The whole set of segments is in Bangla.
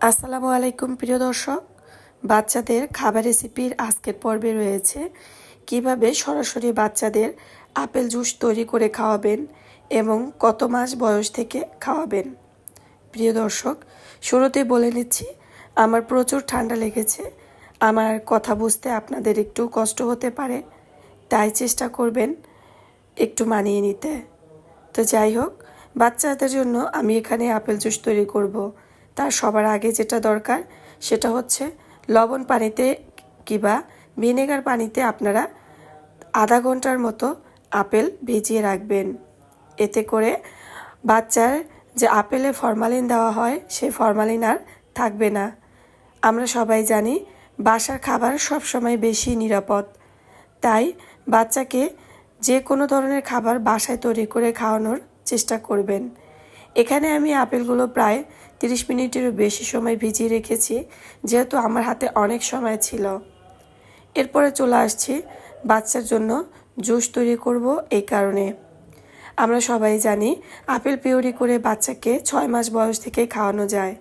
আসসালামু আলাইকুম, প্রিয় দর্শক। বাচ্চাদের খাবার রেসিপির আজকের পর্বে রয়েছে, কীভাবে সরাসরি বাচ্চাদের আপেল জুস তৈরি করে খাওয়াবেন এবং কত মাস বয়স থেকে খাওয়াবেন। প্রিয় দর্শক, শুরুতে বলে নিচ্ছি, আমার প্রচুর ঠান্ডা লেগেছে। আমার কথা বুঝতে আপনাদের একটু কষ্ট হতে পারে, তাই চেষ্টা করবেন একটু মানিয়ে নিতে। তো যাই হোক, বাচ্চাদের জন্য আমি এখানে আপেল জুস তৈরি করব। তার সবার আগে যেটা দরকার, সেটা হচ্ছে লবণ পানিতে কিবা ভিনেগার পানিতে আপনারা আধা ঘণ্টার মতো আপেল ভিজিয়ে রাখবেন। এতে করে বাচ্চার যে আপেলে ফরমালিন দেওয়া হয়, সেই ফরমালিন আর থাকবে না। আমরা সবাই জানি বাসার খাবার সবসময় বেশি নিরাপদ। তাই বাচ্চাকে যে কোনো ধরনের খাবার বাসায় তৈরি করে খাওয়ানোর চেষ্টা করবেন। এখানে আমি আপেলগুলো প্রায় তিরিশ মিনিটেরও বেশি সময় ভিজিয়ে রেখেছি, যেহেতু আমার হাতে অনেক সময় ছিল। এরপরে চলে আসছি, বাচ্চার জন্য জুস তৈরি করব এই কারণে। আমরা সবাই জানি, আপেল পিউরি করে বাচ্চাকে ছয় মাস বয়স থেকে খাওয়ানো যায়।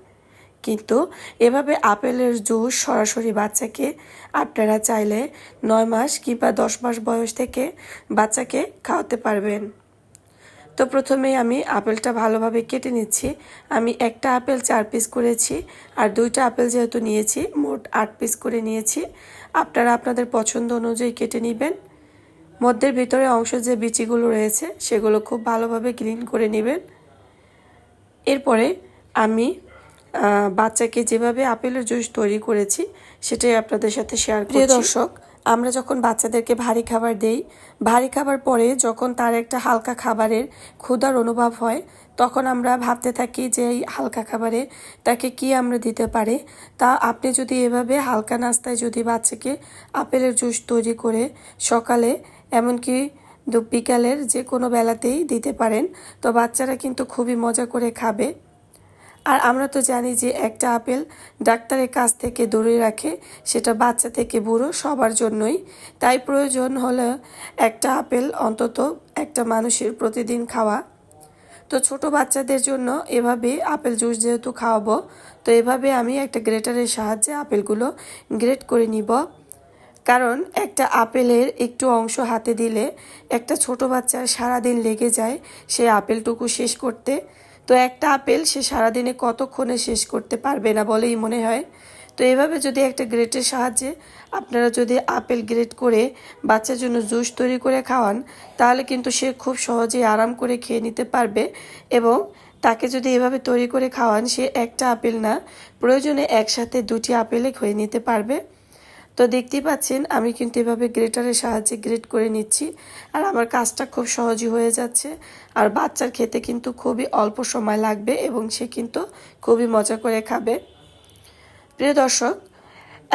কিন্তু এভাবে আপেলের জুস সরাসরি বাচ্চাকে, আপনারা চাইলে নয় মাস কিংবা দশ মাস বয়স থেকে বাচ্চাকে খাওয়াতে পারবেন। তো প্রথমে আমি আপেলটা ভালোভাবে কেটে নিচ্ছি। আমি একটা আপেল চার পিস করেছি আর দুইটা আপেল যেহেতু নিয়েছি মোট আট পিস করে নিয়েছি। আপনারা আপনাদের পছন্দ অনুযায়ী কেটে নেবেন। মধ্যের ভিতরে অংশ যে বিচিগুলো রয়েছে সেগুলো খুব ভালোভাবে ক্লিন করে নেবেন। এরপরে আমি বাচ্চাকে যেভাবে আপেলের জুস তৈরি করেছি সেটাই আপনাদের সাথে শেয়ার করি দর্শক আমরা যখন বাচ্চাদেরকে ভারী খাবার দেই, ভারী খাবার পরে যখন তার একটা হালকা খাবারের ক্ষুধার অনুভব হয়, তখন আমরা ভাবতে থাকি যে এই হালকা খাবারে তাকে কি আমরা দিতে পারি? তা আপনি যদি এভাবে হালকা নাস্তায় যদি বাচ্চাকে আপেলের জুস তৈরি করে সকালে, এমনকি বিকালের যে কোনো বেলাতেই দিতে পারেন, তো বাচ্চারা কিন্তু খুবই মজা করে খাবে। আর আমরা তো জানি যে একটা আপেল ডাক্তারের কাছ থেকে দূরে রাখে, সেটা বাচ্চা থেকে বুড়ো সবার জন্যই। তাই প্রয়োজন হলে একটা আপেল অন্তত একটা মানুষের প্রতিদিন খাওয়া। তো ছোট বাচ্চাদের জন্য এভাবে আপেল জুস যেহেতু খাওয়াবো, তো এভাবে আমি একটা গ্রেটারের সাহায্যে আপেলগুলো গ্রেট করে নিব। কারণ একটা আপেলের একটু অংশ হাতে দিলে একটা ছোট বাচ্চার সারাদিন লেগে যায় সেই আপেলটুকু শেষ করতে। তো একটা আপেল সে সারাদিনে কতক্ষণে শেষ করতে পারবে না বলেই মনে হয়। তো এভাবে যদি একটা গ্রেটের সাহায্যে আপনারা যদি আপেল গ্রেট করে বাচ্চার জন্য জুস তৈরি করে খাওয়ান, তাহলে কিন্তু সে খুব সহজেই আরাম করে খেয়ে নিতে পারবে এবং তাকে যদি এভাবে তৈরি করে খাওয়ান, সে একটা আপেল না, প্রয়োজনে একসাথে দুটি আপেলে খেয়ে নিতে পারবে। তো দেখতেই পাচ্ছেন, আমি কিন্তু এভাবে গ্রেটারের সাহায্যে গ্রেট করে নিচ্ছি। আর আমার কাজটা খুব সহজই হয়ে যাচ্ছে। আর বাচ্চার খেতে কিন্তু খুবই অল্প সময় লাগবে এবং সে কিন্তু খুবই মজা করে খাবে। প্রিয় দর্শক,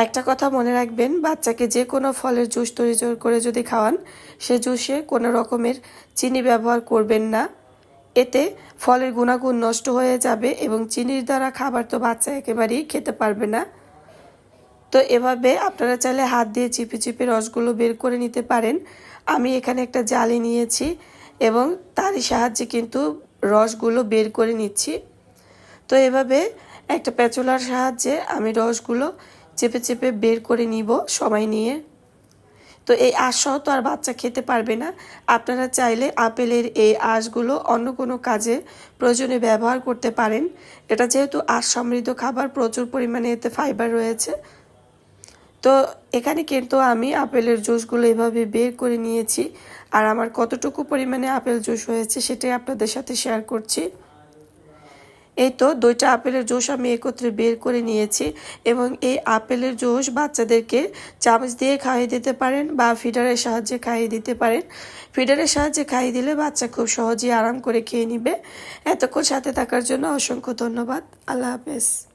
একটা কথা মনে রাখবেন, বাচ্চাকে যে কোনো ফলের জুস তৈরি করে যদি খাওয়ান, সে জুসে কোনো রকমের চিনি ব্যবহার করবেন না। এতে ফলের গুণাগুণ নষ্ট হয়ে যাবে এবং চিনির দ্বারা খাবার তো বাচ্চা একেবারেই খেতে পারবে না। তো এভাবে আপনারা চাইলে হাত দিয়ে চিপে চিপে রসগুলো বের করে নিতে পারেন। আমি এখানে একটা জালি নিয়েছি এবং তারই সাহায্যে কিন্তু রসগুলো বের করে নিচ্ছি। তো এভাবে একটা পেঁচলার সাহায্যে আমি রসগুলো চেপে চেপে বের করে নিব সময় নিয়ে। তো এই আঁশসহ তো আর বাচ্চা খেতে পারবে না। আপনারা চাইলে আপেলের এই আঁশগুলো অন্য কোনো কাজে প্রয়োজনে ব্যবহার করতে পারেন। এটা যেহেতু আঁশ সমৃদ্ধ খাবার, প্রচুর পরিমাণে এতে ফাইবার রয়েছে। তো এখানে কিন্তু আমি আপেলের জুসগুলো এভাবে বের করে নিয়েছি। আর আমার কতটুকু পরিমাণে আপেল জুস হয়েছে সেটাই আপনাদের সাথে শেয়ার করছি। এই তো দুইটা আপেলের জুস আমি একত্রে বের করে নিয়েছি এবং এই আপেলের জুস বাচ্চাদেরকে চামচ দিয়ে খাইয়ে দিতে পারেন বা ফিডারের সাহায্যে খাইয়ে দিতে পারেন। ফিডারের সাহায্যে খাইয়ে দিলে বাচ্চা খুব সহজেই আরাম করে খেয়ে নিবে। এতক্ষণ সাথে থাকার জন্য অসংখ্য ধন্যবাদ। আল্লাহ হাফেজ।